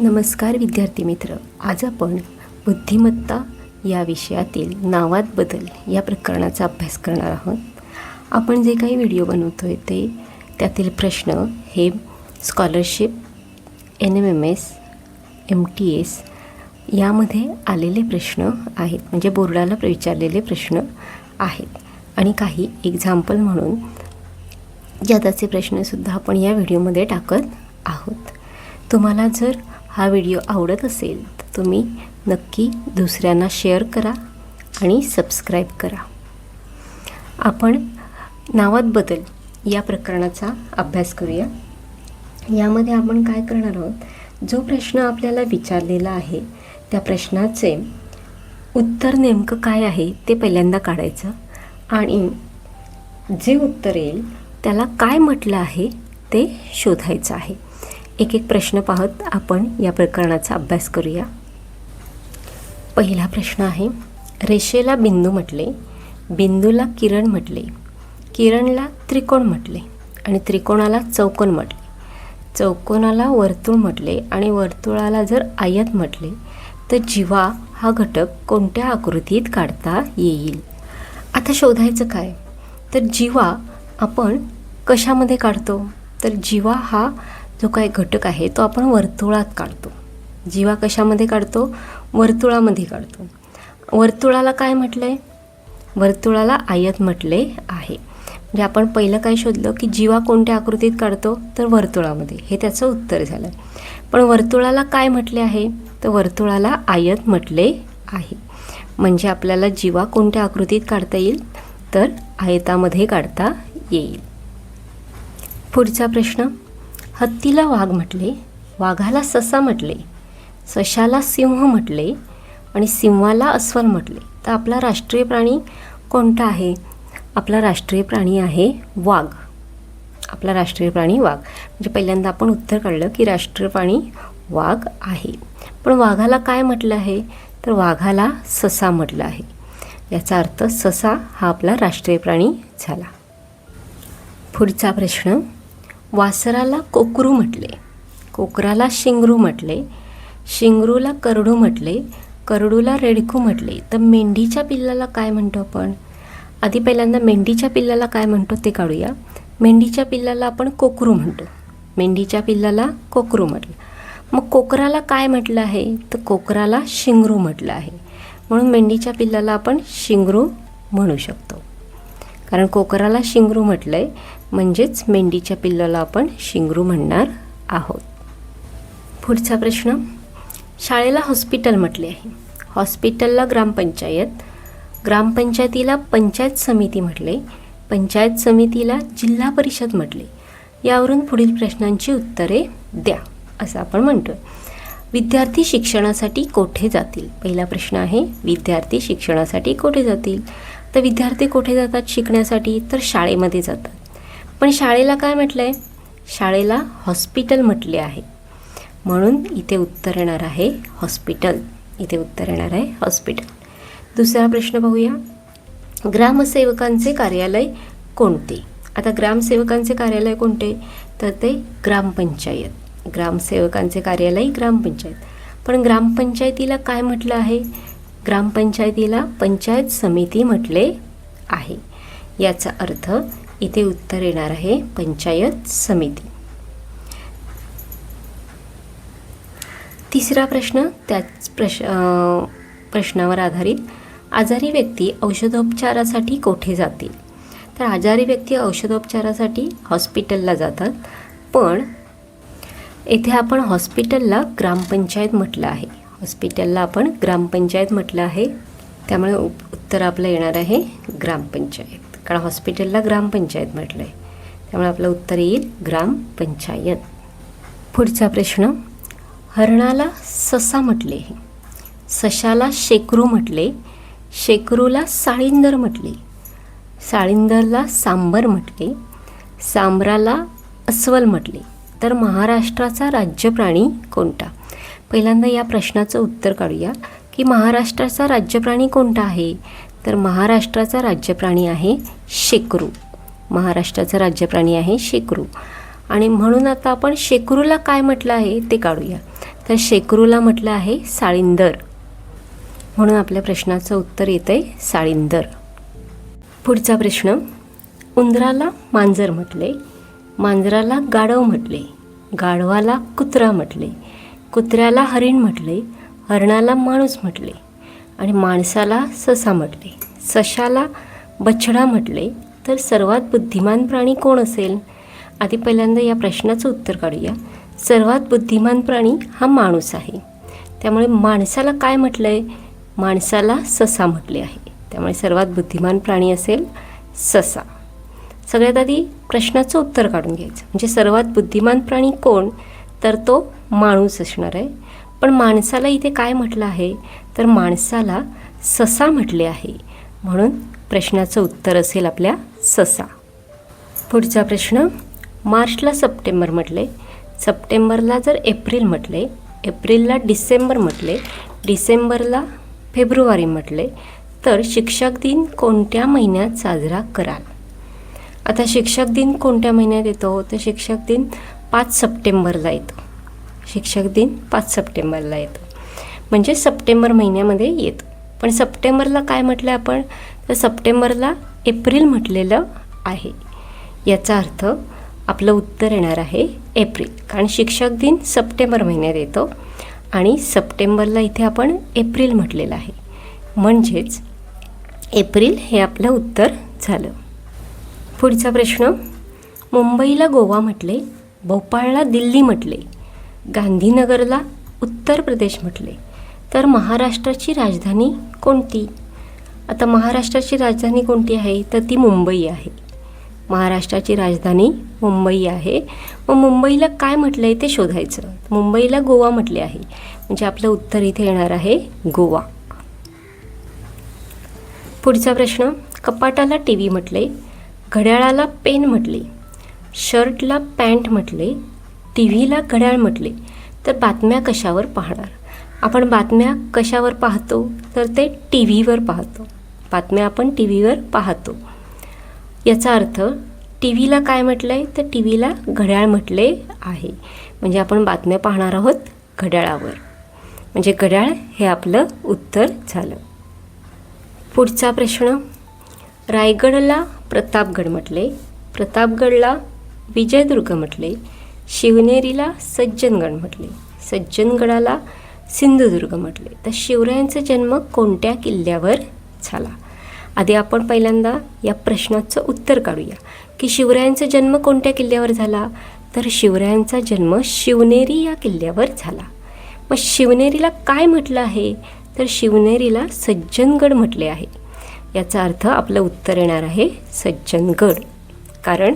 नमस्कार विद्यार्थी मित्र. आज आपण बुद्धिमत्ता या विषयातील नावात बदल या प्रकरणाचा अभ्यास करणार आहोत. आपण जे काही व्हिडिओ बनवतो आहे ते त्यातील प्रश्न हे scholarship N M M S M T S यामध्ये आलेले प्रश्न आहेत. म्हणजे बोर्डाला विचारलेले प्रश्न आहेत. आणि काही एक्झाम्पल म्हणून जाताचे प्रश्नसुद्धा आपण या व्हिडिओमध्ये टाकत आहोत. तुम्हाला जर हा व्हिडिओ आवडत असेल तर तुम्ही नक्की दुसऱ्यांना शेअर करा आणि सबस्क्राईब करा. आपण नावात बदल या प्रकरणाचा अभ्यास करूया. यामध्ये आपण काय करणार आहोत? जो प्रश्न आपल्याला विचारलेला आहे त्या प्रश्नाचे उत्तर नेमकं काय आहे ते पहिल्यांदा काढायचं आणि जे उत्तर येईल त्याला काय म्हटलं आहे ते शोधायचं आहे. एक एक प्रश्न पाहत आपण या प्रकरणाचा अभ्यास करूया. पहिला प्रश्न आहे रेषेला बिंदू म्हटले बिंदूला किरण म्हटले किरणला त्रिकोण म्हटले आणि त्रिकोणाला चौकोन म्हटले. चौकोनाला वर्तुळ म्हटले आणि वर्तुळाला जर आयत म्हटले तर जीवा हा घटक कोणत्या आकृतीत काढता येईल? आता शोधायचं काय? तर जीवा आपण कशामध्ये काढतो? तर जीवा हा जो काही घटक आहे तो आपण वर्तुळात काढतो. जीवा कशामध्ये काढतो? वर्तुळामध्ये काढतो. वर्तुळाला काय म्हटलं आहे वर्तुळाला आयत म्हटले आहे. म्हणजे आपण पहिलं काय शोधलं की जीवा कोणत्या आकृतीत काढतो? तर वर्तुळामध्ये. हे त्याचं उत्तर झालं. पण वर्तुळाला काय म्हटले आहे? तर वर्तुळाला आयत म्हटले आहे. म्हणजे आपल्याला जीवा कोणत्या आकृतीत काढता येईल? तर आयतामध्ये काढता येईल. पुढचा प्रश्न. हत्तीला वाघ म्हटले वाघाला ससा म्हटले सशाला सिंह म्हटले आणि सिंहाला अस्वल म्हटले. तर आपला राष्ट्रीय प्राणी कोणता आहे? आपला राष्ट्रीय प्राणी आहे वाघ. आपला राष्ट्रीय प्राणी वाघ. म्हणजे पहिल्यांदा आपण उत्तर काढलं की राष्ट्रीय प्राणी वाघ आहे. पण वाघाला काय म्हटलं आहे? तर वाघाला ससा म्हटलं आहे. याचा अर्थ ससा हा आपला राष्ट्रीय प्राणी झाला. पुढचा प्रश्न. वासराला कोकरू म्हटले. कोकराला शिंगरू म्हटले. शिंगरूला करडू म्हटले. करडूला रेडकू म्हटले. तर मेंढीच्या पिल्लाला काय म्हणतो आपण? आधी पहिल्यांदा मेंढीच्या पिल्लाला काय म्हणतो ते काढूया. मेंढीच्या पिल्लाला आपण कोकरू म्हणतो. मेंढीच्या पिल्लाला कोकरू म्हटलं. मग कोकराला काय म्हटलं आहे? तर कोकराला शिंगरू म्हटलं आहे. म्हणून मेंढीच्या पिल्लाला आपण शिंगरू म्हणू शकतो. कारण कोकराला शिंगरू म्हटलं आहे म्हणजेच मेंढीच्या पिल्लाला आपण शिंगरू म्हणणार आहोत. पुढचा प्रश्न शाळेला हॉस्पिटल म्हटले आहे. हॉस्पिटलला ग्रामपंचायत ग्रामपंचायतीला पंचायत समिती म्हटले पंचायत समितीला जिल्हा परिषद म्हटले. यावरून पुढील प्रश्नांची उत्तरे द्या असं आपण म्हणतो. विद्यार्थी शिक्षणासाठी कोठे जातील? पहिला प्रश्न आहे विद्यार्थी शिक्षणासाठी कोठे जातील? तर विद्यार्थी कोठे जातात शिकण्यासाठी? तर शाळेमध्ये जातात. पण शाळेला काय म्हटलं आहे शाळेला हॉस्पिटल म्हटले आहे. म्हणून इथे उत्तर येणार आहे हॉस्पिटल इथे उत्तर येणार आहे हॉस्पिटल दुसरा प्रश्न पाहूया. ग्रामसेवकांचे कार्यालय कोणते? आता ग्रामसेवकांचे कार्यालय कोणते? तर ते ग्रामपंचायत. ग्रामसेवकांचे कार्यालय ग्रामपंचायत. पण ग्रामपंचायतीला काय म्हटलं आहे? ग्रामपंचायतीला पंचायत समिती म्हटले आहे. याचा अर्थ इथे उत्तर येणार आहे पंचायत समिती. तिसरा प्रश्न त्याच प्रश प्रश्नावर आधारित आजारी व्यक्ती औषधोपचारासाठी कोठे जातील? तर आजारी व्यक्ती औषधोपचारासाठी हॉस्पिटलला जातात पण येथे आपण हॉस्पिटलला ग्रामपंचायत म्हटलं आहे. हॉस्पिटलला आपण ग्रामपंचायत म्हटलं आहे त्यामुळे उत्तर आपलं येणार आहे ग्रामपंचायत. कारण हॉस्पिटलला ग्रामपंचायत म्हटलं आहे त्यामुळे आपलं उत्तर येईल ग्रामपंचायत. पुढचा प्रश्न हरणाला ससा म्हटले सशाला शेकरू म्हटले शेकरूला साळींदर म्हटले. साळींदरला सांबर म्हटले सांबराला अस्वल म्हटले. तर महाराष्ट्राचा राज्यप्राणी कोणता? पहिल्यांदा या प्रश्नाचं उत्तर काढूया की महाराष्ट्राचा राज्यप्राणी कोणता आहे? तर महाराष्ट्राचा राज्यप्राणी आहे शेकरू. महाराष्ट्राचा राज्यप्राणी आहे शेकरू. आणि म्हणून आता आपण शेकरूला काय म्हटलं आहे ते काढूया. तर शेकरूला म्हटलं आहे साळिंदर. म्हणून आपल्या प्रश्नाचं उत्तर येतं आहे साळिंदर. पुढचा प्रश्न. उंदराला मांजर म्हटले. मांजराला गाढव म्हटले. गाढवाला कुत्रा म्हटले. कुत्र्याला हरिण म्हटले. हरणाला माणूस म्हटले. आणि माणसाला ससा म्हटले. सशाला बछडा म्हटले. तर सर्वात बुद्धिमान प्राणी कोण असेल? आधी पहिल्यांदा या प्रश्नाचं उत्तर काढूया. सर्वात बुद्धिमान प्राणी हा माणूस आहे. त्यामुळे माणसाला काय म्हटलं आहे माणसाला ससा म्हटले आहे. त्यामुळे सर्वात बुद्धिमान प्राणी असेल ससा. सगळ्यात आधी प्रश्नाचं उत्तर काढून घ्यायचं. म्हणजे सर्वात बुद्धिमान प्राणी कोण? तर तो माणूस असणार आहे. पण माणसाला इथे काय म्हटलं आहे? तर माणसाला ससा म्हटले आहे. म्हणून प्रश्नाचं उत्तर असेल आपल्या ससा. पुढचा प्रश्न मार्चला सप्टेंबर म्हटले. सप्टेंबरला जर एप्रिल म्हटले एप्रिलला डिसेंबर म्हटले डिसेंबरला फेब्रुवारी म्हटले तर शिक्षक दिन कोणत्या महिन्यात साजरा कराल? आता शिक्षक दिन कोणत्या महिन्यात येतो? तर शिक्षक दिन पाच सप्टेंबरला येतो. शिक्षक दिन पाच सप्टेंबरला येतो. म्हणजे सप्टेंबर महिन्यामध्ये येतं. पण सप्टेंबरला काय म्हटलं आपण? तर सप्टेंबरला एप्रिल म्हटलेलं आहे. याचा अर्थ आपलं उत्तर येणार आहे एप्रिल. कारण शिक्षक दिन सप्टेंबर महिन्यात येतो आणि सप्टेंबरला इथे आपण एप्रिल म्हटलेलं आहे. म्हणजेच एप्रिल हे आपलं उत्तर झालं. पुढचा प्रश्न. मुंबईला गोवा म्हटले भोपाळला दिल्ली म्हटले गांधीनगरला उत्तर प्रदेश म्हटले. तर महाराष्ट्राची राजधानी कोणती? आता महाराष्ट्राची राजधानी कोणती आहे? तर ती मुंबई आहे. महाराष्ट्राची राजधानी मुंबई आहे. मग मुंबईला काय म्हटलं आहे ते शोधायचं. मुंबईला गोवा म्हटले आहे. म्हणजे आपलं उत्तर इथे येणार आहे गोवा. पुढचा प्रश्न कपाटाला टी व्ही म्हटले घड्याळाला पेन म्हटले शर्टला पॅन्ट म्हटले टी व्हीला घड्याळ म्हटले तर बातम्या कशावर पाहणार? आपण बातम्या कशावर पाहतो तर ते टी व्हीवर पाहतो. बातम्या आपण टी व्हीवर पाहतो. याचा अर्थ टी व्हीला काय म्हटलं आहे तर टी व्हीला घड्याळ म्हटले आहे. म्हणजे आपण बातम्या पाहणार आहोत घड्याळावर. म्हणजे घड्याळ हे आपलं उत्तर झालं. पुढचा प्रश्न रायगडला प्रतापगड म्हटले. प्रतापगडला विजयदुर्ग म्हटले. शिवनेरीला सज्जनगड म्हटले. सज्जनगडाला सिंधुदुर्ग म्हटले. तर शिवरायांचा जन्म कोणत्या किल्ल्यावर झाला? आधी आपण पहिल्यांदा या प्रश्नाचं उत्तर काढूया. की शिवरायांचा जन्म कोणत्या किल्ल्यावर झाला? तर शिवरायांचा जन्म शिवनेरी या किल्ल्यावर झाला. मग शिवनेरीला काय म्हटलं आहे? तर शिवनेरीला सज्जनगड म्हटले आहे. याचा अर्थ आपलं उत्तर येणार आहे सज्जनगड. कारण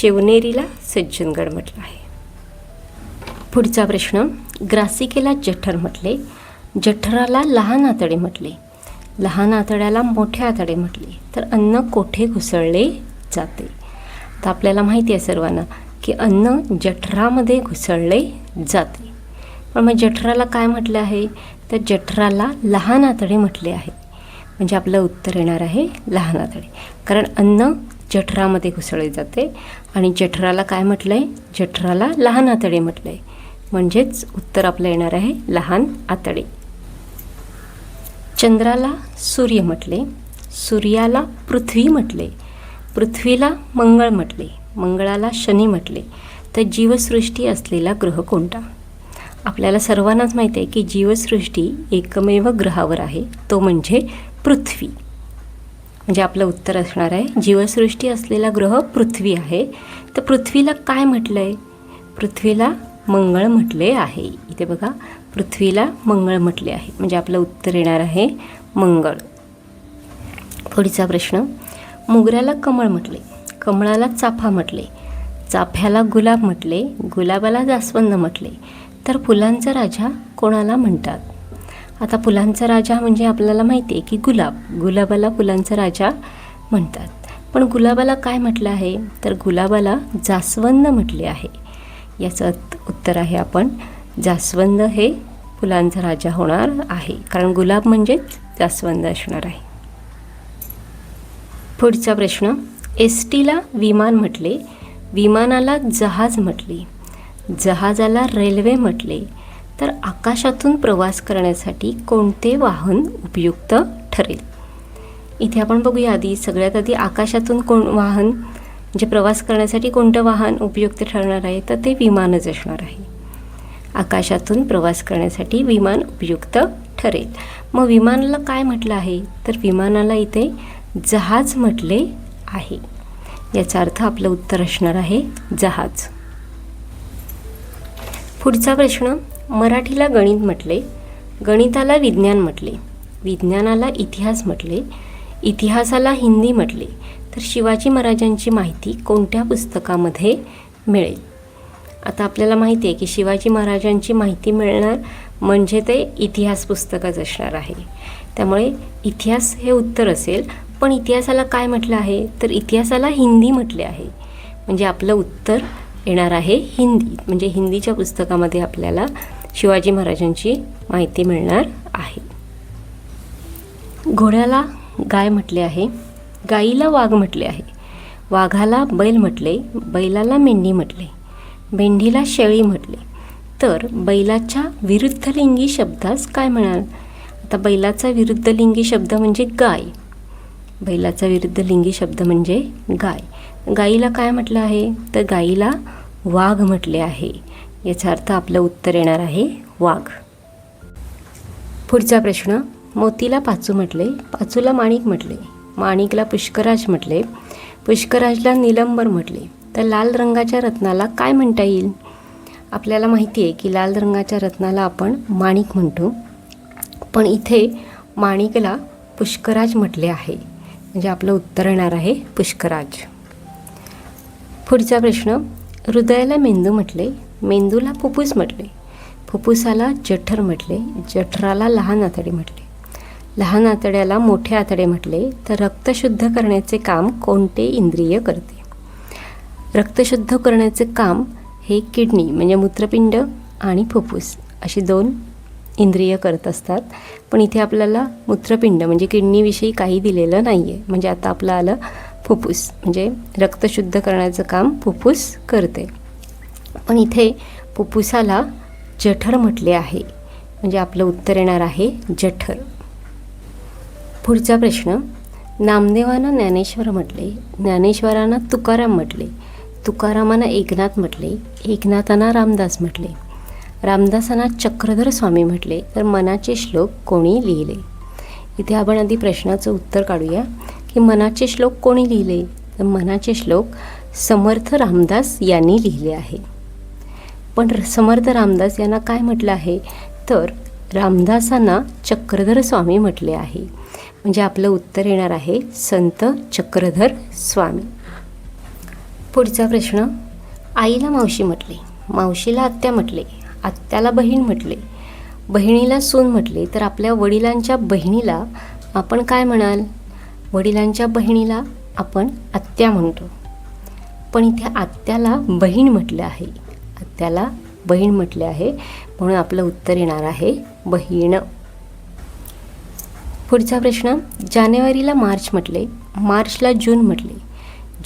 शिवनेरीला सज्जनगड म्हटलं आहे. पुढचा प्रश्न ग्रासिकेला जठर म्हटले. जठराला लहान आतडे म्हटले. लहान आतड्याला मोठे आतडे म्हटले. तर अन्न कोठे घुसळले जाते? तर आपल्याला माहिती आहे सर्वांना की अन्न जठरामध्ये घुसळले जाते. पण मग जठराला काय म्हटलं आहे? तर जठराला लहान आतडे म्हटले आहे. म्हणजे आपलं उत्तर येणार आहे लहान आतडे. कारण अन्न जठरामध्ये घुसळले जाते आणि जठराला काय म्हटलं आहे जठराला लहान आतडे म्हटलं आहे म्हणजेच उत्तर आपलं येणार आहे लहान आतडे. चंद्राला सूर्य म्हटले सूर्याला पृथ्वी म्हटले पृथ्वीला मंगळ म्हटले मंगळाला शनी म्हटले तर जीवसृष्टी असलेला ग्रह कोणता? आपल्याला सर्वांनाच माहीत आहे की जीवसृष्टी एकमेव ग्रहावर आहे तो म्हणजे पृथ्वी. म्हणजे आपलं उत्तर असणार आहे जीवसृष्टी असलेला ग्रह पृथ्वी आहे. तर पृथ्वीला काय म्हटलं आहे पृथ्वीला मंगळ म्हटले आहे. इथे बघा पृथ्वीला मंगळ म्हटले आहे. म्हणजे आपलं उत्तर येणार आहे मंगळ. पुढचा प्रश्न मोगऱ्याला कमळ म्हटले कमळाला चाफा म्हटले चाफ्याला गुलाब म्हटले गुलाबाला जास्वंद म्हटले. तर फुलांचा राजा कोणाला म्हणतात? आता फुलांचा राजा म्हणजे आपल्याला माहिती आहे की गुलाब. गुलाबाला फुलांचा राजा म्हणतात. पण गुलाबाला काय म्हटलं आहे? तर गुलाबाला जास्वंद म्हटले आहे. याचं उत्तर आहे आपण. जास्वंद हे फुलांचा राजा होणार आहे. कारण गुलाब म्हणजेच जास्वंद असणार आहे. पुढचा प्रश्न. एस टीला विमान म्हटले. विमानाला जहाज म्हटले. जहाजाला रेल्वे म्हटले. तर आकाशातून प्रवास करण्यासाठी कोणते वाहन उपयुक्त ठरेल? इथे आपण बघूया आधी. सगळ्यात आधी आकाशातून कोण वाहन म्हणजे प्रवास करण्यासाठी कोणतं वाहन उपयुक्त ठरणार आहे तर ते विमानच असणार आहे. आकाशातून प्रवास करण्यासाठी विमान उपयुक्त ठरेल. मग विमानाला काय म्हटलं आहे? तर विमानाला इथे जहाज म्हटले आहे. याचा अर्थ आपलं उत्तर असणार आहे जहाज. पुढचा प्रश्न मराठीला गणित म्हटले गणिताला विज्ञान म्हटले विज्ञानाला इतिहास म्हटले इतिहासाला हिंदी म्हटले तर शिवाजी महाराजांची माहिती कोणत्या पुस्तकामध्ये मिळेल? आता आपल्याला माहिती आहे की शिवाजी महाराजांची माहिती मिळणार म्हणजे ते इतिहास पुस्तकच असणार आहे. त्यामुळे इतिहास हे उत्तर असेल पण इतिहासाला काय म्हटलं आहे? तर इतिहासाला हिंदी म्हटले आहे. म्हणजे आपलं उत्तर येणार आहे हिंदी. म्हणजे हिंदीच्या पुस्तकामध्ये आपल्याला शिवाजी महाराजांची माहिती मिळणार आहे. घोड्याला गाय म्हटले आहे. गाईला वाघ म्हटले आहे. वाघाला बैल म्हटले बैलाला मेंढी म्हटले मेंढीला शेळी म्हटले. तर बैलाच्या विरुद्धलिंगी शब्दास काय म्हणाल? आता बैलाचा विरुद्धलिंगी शब्द म्हणजे गाय. बैलाचा विरुद्धलिंगी शब्द म्हणजे गाय. गाईला काय म्हटलं आहे? तर गाईला वाघ म्हटले आहे. याचा अर्थ आपलं उत्तर येणार आहे वाघ. पुढचा प्रश्न मोतीला पाचू म्हटले पाचूला माणिक म्हटले. माणिकला पुष्कराज म्हटले. पुष्कराजला निलंबर म्हटले. तर लाल रंगाच्या रत्नाला काय म्हणता येईल? आपल्याला माहिती आहे की लाल रंगाच्या रत्नाला आपण माणिक म्हणतो. पण इथे माणिकला पुष्कराज म्हटले आहे. म्हणजे आपलं उत्तर येणार आहे पुष्कराज. पुढचा प्रश्न. हृदयाला मेंदू म्हटले. मेंदूला फुफ्फूस म्हटले. फुफ्फुसाला जठर म्हटले. जठराला लहान आतडी म्हटले. लहान आतड्याला मोठे आतडे म्हटले तर रक्त शुद्ध करण्याचे काम कोणते इंद्रिय करते? रक्तशुद्ध करण्याचे काम हे किडनी म्हणजे मूत्रपिंड आणि फुफ्फुस अशी दोन इंद्रिय करत असतात. पण इथे आपल्याला मूत्रपिंड म्हणजे किडनीविषयी काही दिलेलं नाही आहे म्हणजे आता आपलं आलं फुफ्फुस म्हणजे रक्त शुद्ध करण्याचं काम फुफ्फुस करते. पण इथे फुफ्फुसाला जठर म्हटले आहे. म्हणजे आपलं उत्तर येणार आहे जठर. पुढचा प्रश्न नामदेवांना ज्ञानेश्वर म्हटले ज्ञानेश्वरांना तुकाराम म्हटले तुकारामांना एकनाथ म्हटले एकनाथांना रामदास म्हटले. रामदासांना चक्रधर स्वामी म्हटले तर मनाचे श्लोक कोणी लिहिले? इथे आपण आधी प्रश्नाचं उत्तर काढूया की मनाचे श्लोक कोणी लिहिले? तर मनाचे श्लोक समर्थ रामदास यांनी लिहिले आहे. पण समर्थ रामदास यांना काय म्हटलं आहे? तर रामदासांना चक्रधर स्वामी म्हटले आहे. म्हणजे आपलं उत्तर येणार आहे संत चक्रधर स्वामी. पुढचा प्रश्न आईला मावशी म्हटले. मावशीला आत्या म्हटले आत्याला बहीण म्हटले. बहिणीला सून म्हटले तर आपल्या वडिलांच्या बहिणीला आपण काय म्हणाल? वडिलांच्या बहिणीला आपण आत्या म्हणतो. पण इथे आत्याला बहीण म्हटलं आहे. आत्याला बहीण म्हटले आहे. म्हणून आपलं उत्तर येणार आहे बहीण. पुढचा प्रश्न जानेवारीला मार्च म्हटले मार्चला जून म्हटले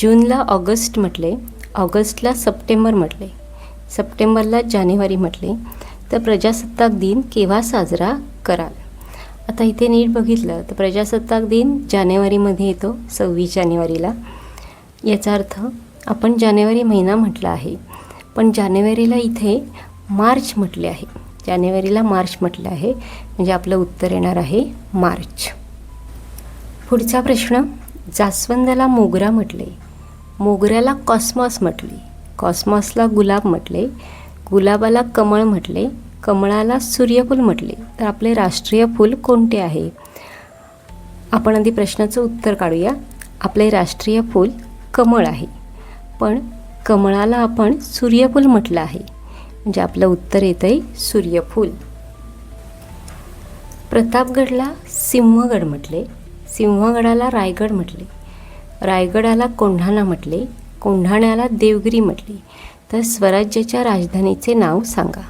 जूनला ऑगस्ट म्हटले ऑगस्टला सप्टेंबर म्हटले सप्टेंबरला जानेवारी म्हटले. तर प्रजासत्ताक दिन केव्हा साजरा कराल? आता इथे नीट बघितलं तर प्रजासत्ताक दिन जानेवारीमध्ये येतो सव्वीस जानेवारीला. याचा अर्थ आपण जानेवारी महिना म्हटला आहे. पण जानेवारीला इथे मार्च म्हटले आहे. जानेवारीला मार्च म्हटलं आहे. म्हणजे आपलं उत्तर येणार आहे मार्च. पुढचा प्रश्न जास्वंदाला मोगरा म्हटले. मोगऱ्याला कॉस्मॉस म्हटले. कॉस्मॉसला गुलाब म्हटले. गुलाबाला कमळ म्हटले. कमळाला सूर्यफूल म्हटले. तर आपले राष्ट्रीय फूल कोणते आहे? आपण आधी प्रश्नाचं उत्तर काढूया. आपले राष्ट्रीय फूल कमळ आहे. पण कमळाला आपण सूर्यफूल म्हटलं आहे म्हणजे आपलं उत्तर येतं आहे सूर्यफूल. प्रतापगडला सिंहगड म्हटले सिंहगडाला रायगड म्हटले रायगडाला कोंढाणा म्हटले कोंढाण्याला देवगिरी म्हटले. तर स्वराज्याच्या राजधानीचे नाव सांगा.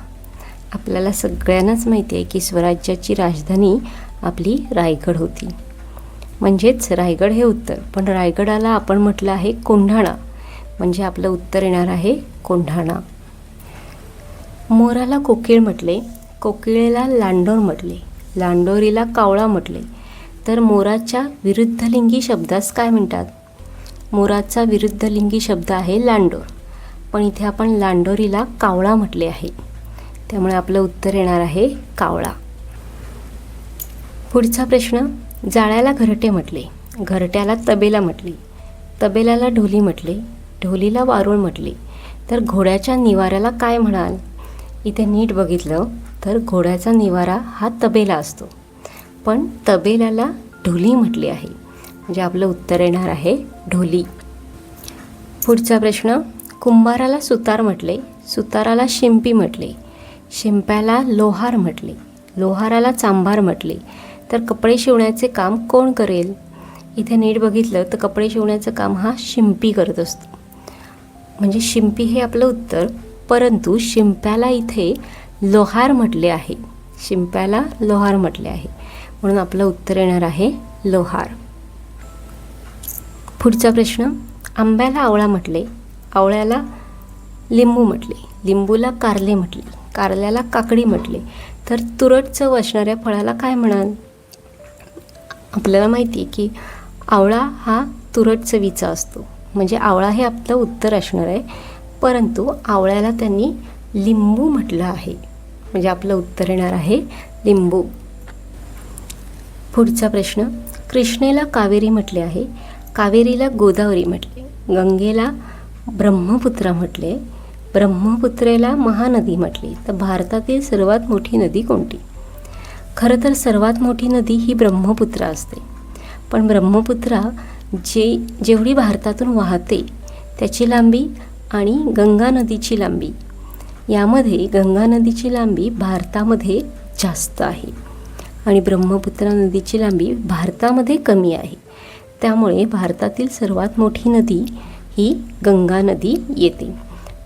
आपल्याला सगळ्यांनाच माहिती आहे की स्वराज्याची राजधानी आपली रायगड होती. म्हणजेच रायगड हे उत्तर पण रायगडाला आपण म्हटलं आहे कोंढाणा. म्हणजे आपलं उत्तर येणार आहे कोंढाणा. मोराला कोकिळ म्हटले कोकिळेला लांडोर म्हटले लांडोरीला कावळा म्हटले. तर मोराच्या विरुद्धलिंगी शब्दास काय म्हणतात? मोराचा विरुद्धलिंगी शब्द आहे लांडोर. पण इथे आपण लांडोरीला कावळा म्हटले आहे. त्यामुळे आपलं उत्तर येणार आहे कावळा. पुढचा प्रश्न जाळ्याला घरटे म्हटले घरट्याला तबेला म्हटले. तबेल्याला ढोली म्हटले ढोलीला वारुळ म्हटली. तर घोड्याच्या निवाऱ्याला काय म्हणाल? इथे नीट बघितलं तर घोड्याचा निवारा हा तबेला असतो. पण तबेल्याला ढोली म्हटली आहे. म्हणजे आपलं उत्तर येणार आहे ढोली. पुढचा प्रश्न कुंभाराला सुतार म्हटले सुताराला शिंपी म्हटले शिंप्याला लोहार म्हटले लोहाराला चांभार म्हटले. तर कपडे शिवण्याचे काम कोण करेल? इथे नीट बघितलं तर कपडे शिवण्याचं काम हा शिंपी करत असतो. म्हणजे शिंपी हे आपलं उत्तर. परंतु शिंप्याला इथे लोहार म्हटले आहे. शिंप्याला लोहार म्हटले आहे. म्हणून आपलं उत्तर येणार आहे लोहार. पुढचा प्रश्न आंब्याला आवळा म्हटले. आवळ्याला लिंबू म्हटले. लिंबूला कारले म्हटले. कारल्याला काकडी म्हटले. तर तुरट चव असणाऱ्या फळाला काय म्हणाल? आपल्याला माहिती आहे की आवळा हा तुरट चवीचा असतो. म्हणजे आवळा हे आपलं उत्तर असणार आहे. परंतु आवळ्याला त्यांनी लिंबू म्हटलं आहे. म्हणजे आपलं उत्तर येणार आहे लिंबू. पुढचा प्रश्न कृष्णेला कावेरी म्हटले आहे. कावेरीला गोदावरी म्हटले. गंगेला ब्रह्मपुत्रा म्हटले. ब्रह्मपुत्रेला महानदी म्हटली. तर भारतातील सर्वात मोठी नदी कोणती? खरं तर सर्वात मोठी नदी ही ब्रह्मपुत्रा असते. पण ब्रह्मपुत्रा जे जेवढी भारतातून वाहते त्याची लांबी आणि गंगा नदीची लांबी यामध्ये गंगा नदीची लांबी भारतामध्ये जास्त आहे आणि ब्रह्मपुत्रा नदीची लांबी भारतामध्ये कमी आहे. त्यामुळे भारतातील सर्वात मोठी नदी ही गंगा नदी येते.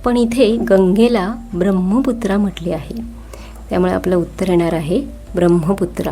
पण इथे गंगेला ब्रह्मपुत्रा म्हटले आहे. त्यामुळे आपलं उत्तर येणार आहे ब्रह्मपुत्रा.